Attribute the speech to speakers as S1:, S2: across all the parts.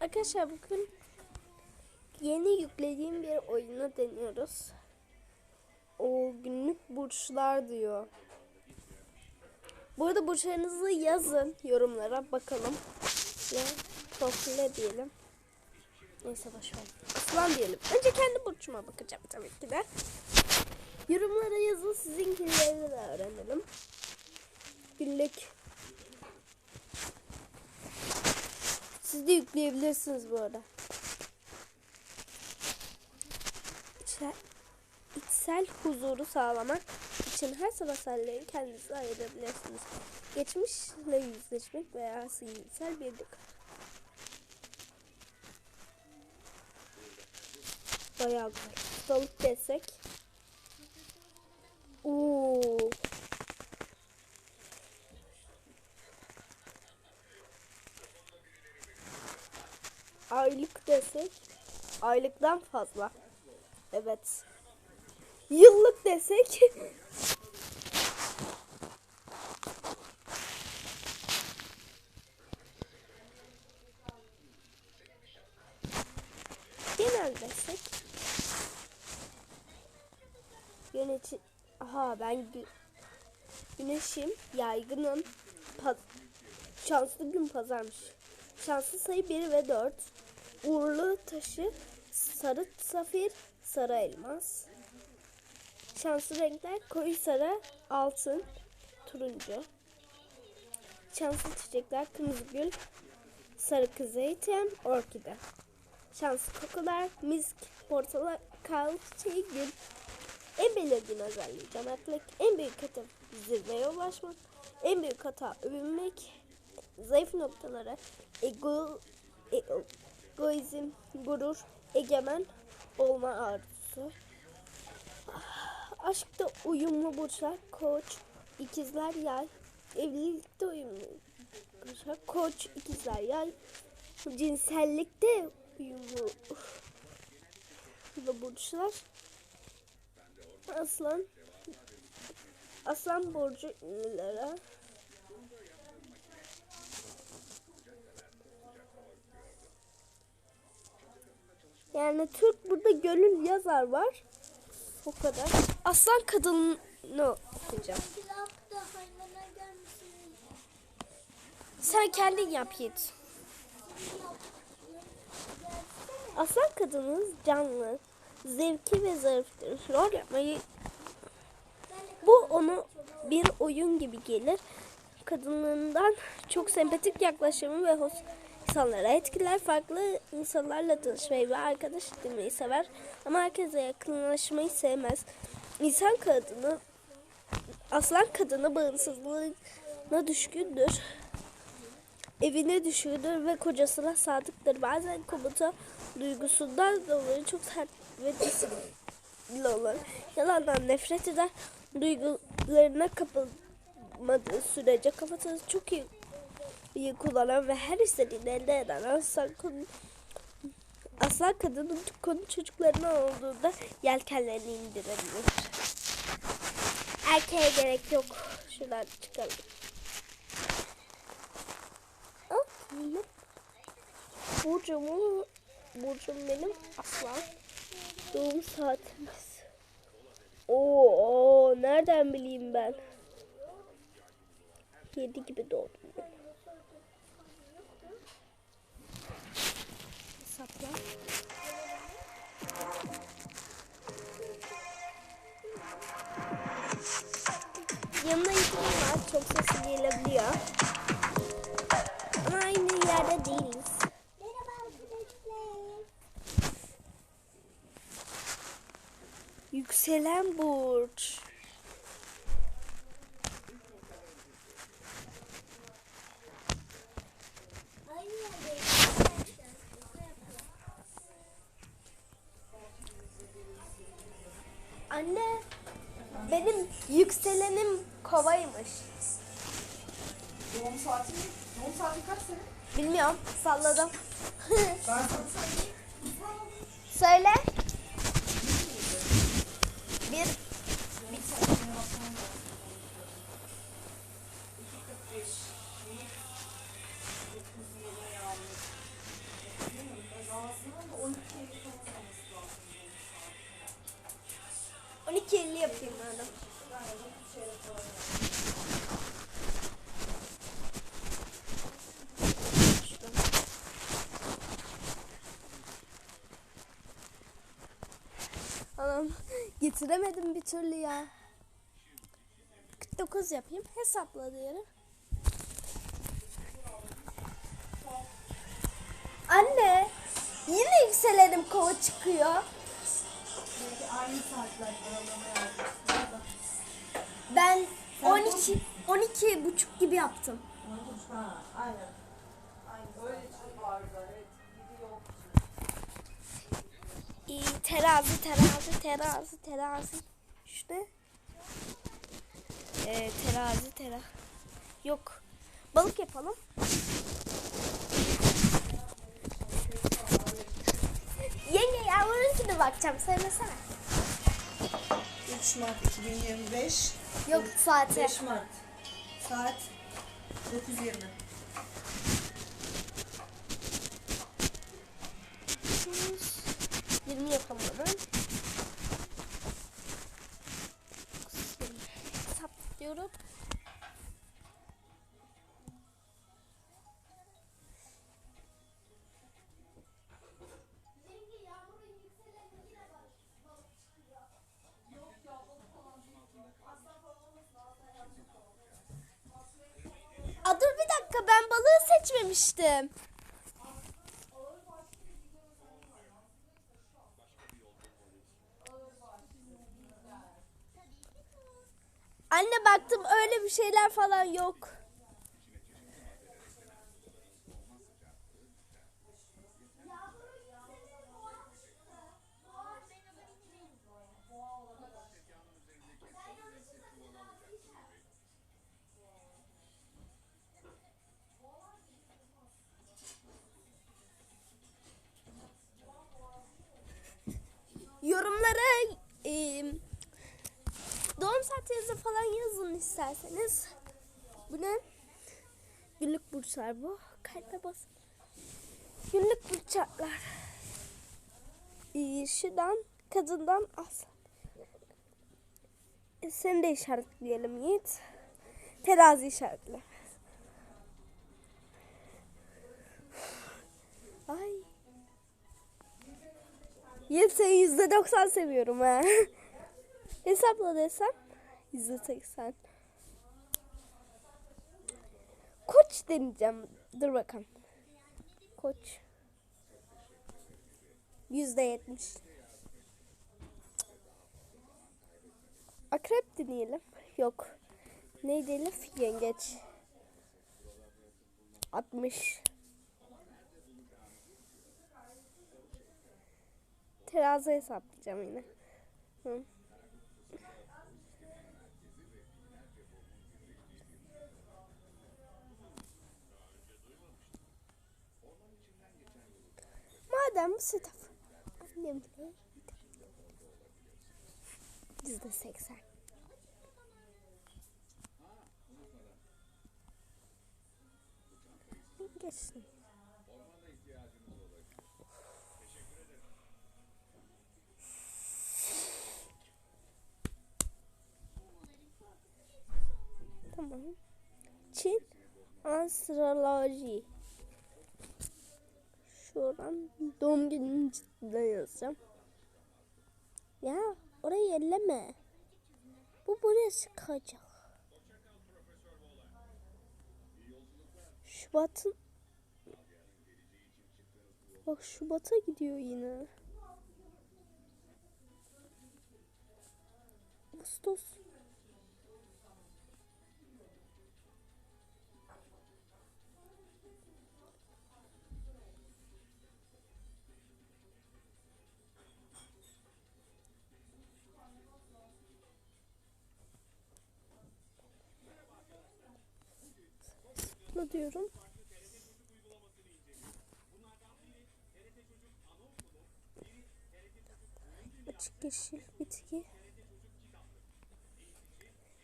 S1: Arkadaşlar bugün yeni yüklediğim bir oyunu deniyoruz. O günlük burçlar diyor. Burada burçlarınızı yazın yorumlara bakalım. Ve profile diyelim. Neyse boşver. Aslan diyelim. Önce kendi burcuma bakacağım tabii ki de. Yorumlara yazın sizinkileri de öğrenelim. Günlük Siz de yükleyebilirsiniz bu arada. İçsel, içsel huzuru sağlamak için her sabah saatlerini kendinize ayırabilirsiniz. Geçmişle yüzleşmek veya zihinsel bir Bayağı güzel. Balık desek. Oo. Aylık desek aylıktan fazla. Evet. Yıllık desek genel desek yönetici aha ben gü güneşim yaygınım Paz şanslı gün pazarmış şanslı sayı 1 ve 4 uğurlu taşı sarı safir, sarı elmas. Şanslı renkler koyu sarı, altın, turuncu. Şanslı çiçekler kırmızı gül, sarı kızıltem, orkide. Şanslı kokular misk, portakal, çiçeği gül. En belirgin özelliği cömertlik, en büyük hata zirveye ulaşmak, en büyük hata övünmek, zayıf noktaları ego, ego egoizm, gurur, egemen olma arzusu. Aşkta uyumlu burçlar, koç, ikizler, yay. Evlilikte uyumlu burçlar, koç, ikizler, yay. Cinsellikte uyumlu burçlar. Aslan, aslan burcu ünlülere. Yani Türk burada gönül yazar var. O kadar. Aslan kadını okuyacağım. Sen kendin yap Yiğit. Aslan kadınız canlı, zevki ve zariftir. Rol yapmayı bu onu bir oyun gibi gelir. Kadınlığından çok sempatik yaklaşımı ve hoş insanlara etkiler. Farklı insanlarla tanışmayı ve arkadaş edinmeyi sever. Ama herkese yakınlaşmayı sevmez. İnsan kadını, aslan kadını bağımsızlığına düşkündür. Evine düşkündür ve kocasına sadıktır. Bazen komuta duygusundan dolayı çok sert ve disiplinli olur. Yalandan nefret eder. Duygularına kapılmadığı sürece kafasını çok iyi iyi kullanan ve her istediğini elde eden aslan konu aslan kadının konu çocuklarına olduğunda yelkenlerini indirebilir. Erkeğe gerek yok. Şuradan çıkalım. Benim Burcumu Burcum benim aslan. Doğum saatimiz. Oo, nereden bileyim ben? 7 gibi doğdum. Hesapla. Yanına itim var. Çok sesi gelebiliyor. Ama aynı yerde değiliz. Yükselen burç. Anne, benim yükselenim kovaymış.
S2: Doğum saati mi? Doğum saati kaç senin?
S1: Bilmiyorum, salladım.
S2: Ben sana söyleyeyim.
S1: Söyle. Bir,
S2: Doğum saatine bakmam lazım. iki elli yapayım madem.
S1: Anam getiremedim bir türlü ya. 49 yapayım hesapla diyelim. Anne yine yükselenim kova çıkıyor.
S2: Aynı saatler yazmışsın.
S1: Ben
S2: Sen
S1: 12 12 buçuk gibi yaptım.
S2: Ha, aynen. Aynen. Öyle çok vardı. Evet. Biri yok.
S1: İyi, terazi, terazi, terazi, terazi. İşte. Ee, terazi, terazi. Yok. Balık yapalım. Yenge yavrununkine bakacağım. Söylesene.
S2: 3 Mart 2025.
S1: Yok saate.
S2: 5 Mart. Saat 9.20.
S1: 20 yapamadım. Hesaplıyorum. Balığı seçmemiştim. Anne baktım öyle bir şeyler falan yok. Yorumlara e, yazı falan yazın isterseniz. Bu ne? Günlük burçlar bu. Kayda bas. Günlük burçlar. Ee, kadından az. E, seni de işaretleyelim Yiğit. Terazi işaretle. Ay. Yiğit seni yüzde doksan seviyorum ha. Hesapla desem yüzde seksen. Koç deneyeceğim. Dur bakalım. Koç. Yüzde yetmiş. Akrep deneyelim. Yok. Ne diyelim? Yengeç. 60. Terazi hesaplayacağım yine. Hı. Madem bu setup annemle yüzde seksen. Geçsin. Tamam. Çin astroloji. Şuradan doğum gününü cidden yazacağım. Ya orayı elleme. Bu buraya sıkacak. Şubat'ın Bak Şubat'a gidiyor yine. Ağustos. Diyorum? Açık yeşil bitki.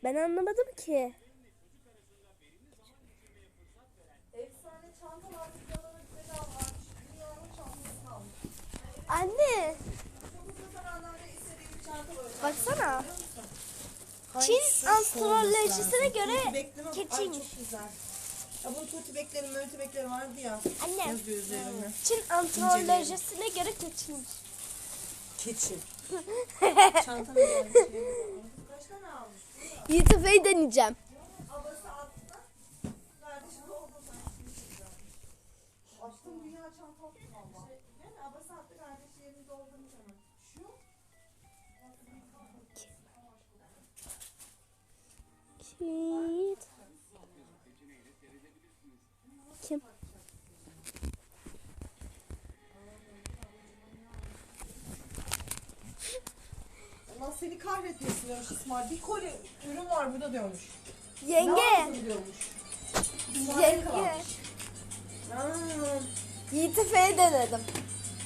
S1: Ben anlamadım ki. Anne baksana. Çin astrolojisine göre keçiymiş.
S2: Ya bunun tuti bekleri, möti bekleri vardı ya.
S1: Anne.
S2: Yazıyor üzerine.
S1: Çin astrolojisine göre keçiymiş.
S2: Keçi. Çantanı gelmiş. Kaç tane almış?
S1: Efe'yi deneyeceğim.
S2: Abası attı. Kardeşi doldu sen. Açtım dünya çantası valla. Yani abası attı kardeşi yerini doldurmuş hemen. Şu.
S1: Yiğit. Kim?
S2: Allah seni kahretmesin diyormuş İsmail. Bir koli ürün var burada diyormuş. Ne
S1: Yenge.
S2: diyormuş. İsmail
S1: Yenge.
S2: kalmış. Ha,
S1: Yiğit Efe'yi denedim.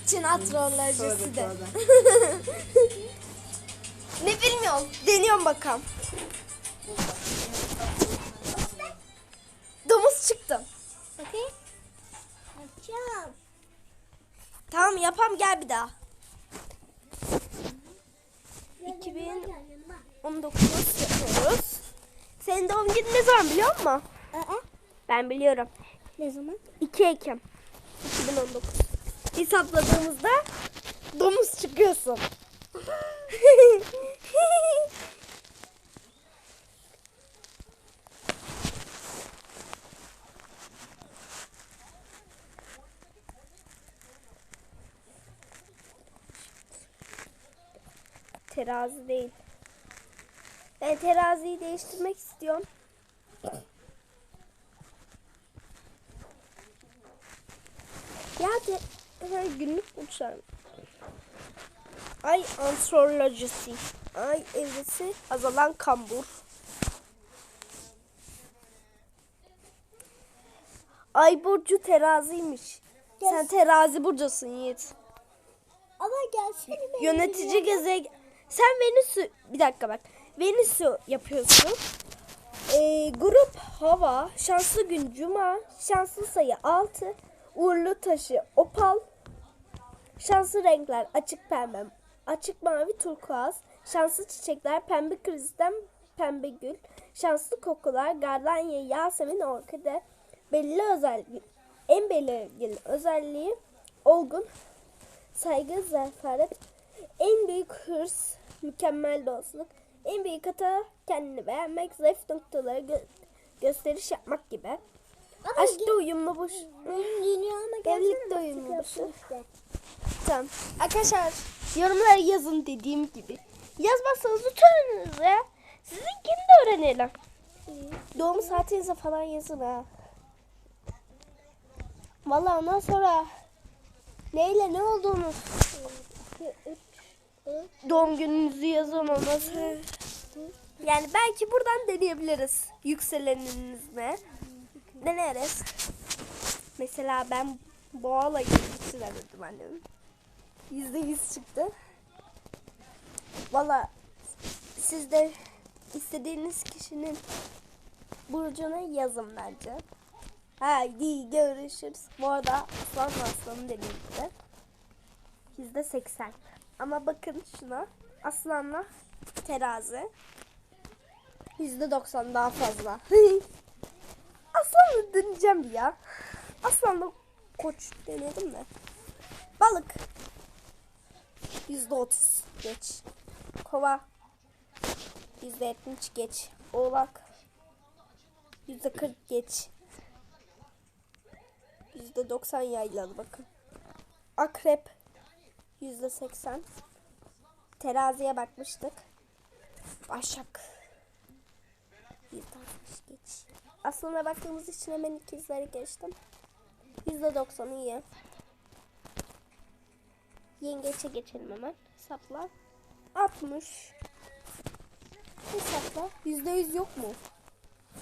S1: Çin astrolojisi de. Ne bilmiyorum. Deniyorum bakalım. Tamam yapam gel bir daha. 2019 yapıyoruz. Senin doğum günün ne zaman biliyor musun? Ben biliyorum.
S3: Ne zaman?
S1: 2 Ekim 2019. Hesapladığımızda domuz çıkıyorsun. Terazi değil. Ben teraziyi değiştirmek istiyorum. Ya her günlük uçar. Ay astrolojisi. Ay evresi azalan kambur. Ay burcu teraziymiş. Sen terazi burcusun Yiğit.
S3: Ama gelsene
S1: Yönetici gezegen. Sen Venüs'ü bir dakika bak. Venüs'ü yapıyorsun. Ee, grup hava, şanslı gün cuma, şanslı sayı 6, uğurlu taşı opal, şanslı renkler açık pembe, açık mavi turkuaz, şanslı çiçekler pembe kristal, pembe gül, şanslı kokular gardanya, yasemin, orkide, belli özellik, en belirgin özelliği olgun, saygı, zafaret, en büyük hırs, mükemmel dostluk, en büyük hata kendini beğenmek, zayıf noktaları gö- gösteriş yapmak gibi.
S3: Ama
S1: Aşkta uyumlu
S3: gelsene.
S1: Evlilikte uyumlu
S3: işte.
S1: Tamam. Arkadaşlar yorumlara yazın dediğim gibi. Yazmazsanız utanırız ya. Sizinkini de öğrenelim. Doğum saatinize falan yazın ha. Vallahi ondan sonra neyle ne olduğunu doğum gününüzü yazın sonra. Yani belki buradan deneyebiliriz. Yükseleniniz ne? Deneriz. Mesela ben boğala dedim annem. Yüzde yüz çıktı. Valla siz de istediğiniz kişinin burcunu yazın bence. Haydi görüşürüz. Bu arada aslan aslanı gibi. Yüzde seksen. Ama bakın şuna. Aslanla terazi. Yüzde doksan daha fazla. Aslanla deneyeceğim ya. Aslanla koç denedim de. Balık. Yüzde otuz geç. Kova. Yüzde yetmiş geç. Oğlak. Yüzde kırk geç. Yüzde doksan yaylalı bakın. Akrep. Yüzde seksen. Teraziye bakmıştık. Başak. Yüzde altmış geç. Aslına baktığımız için hemen ikizleri geçtim. Yüzde doksanı iyi. Yengeçe geçelim hemen. Hesapla. 60. Hesapla. Yüzde yüz yok mu?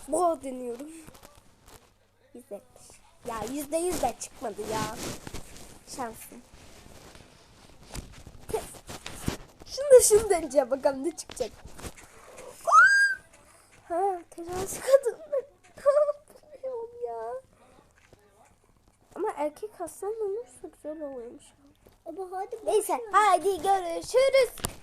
S1: Boğa deniyorum. Yüzde. Ya yüzde yüz de çıkmadı ya. Şansım. Da şunu deneyeceğim bakalım ne çıkacak. Ha terazi kadın. ne yapıyorum ya? Ama erkek aslan olursa güzel oluyormuş.
S3: Ama hadi
S1: Neyse hadi görüşürüz.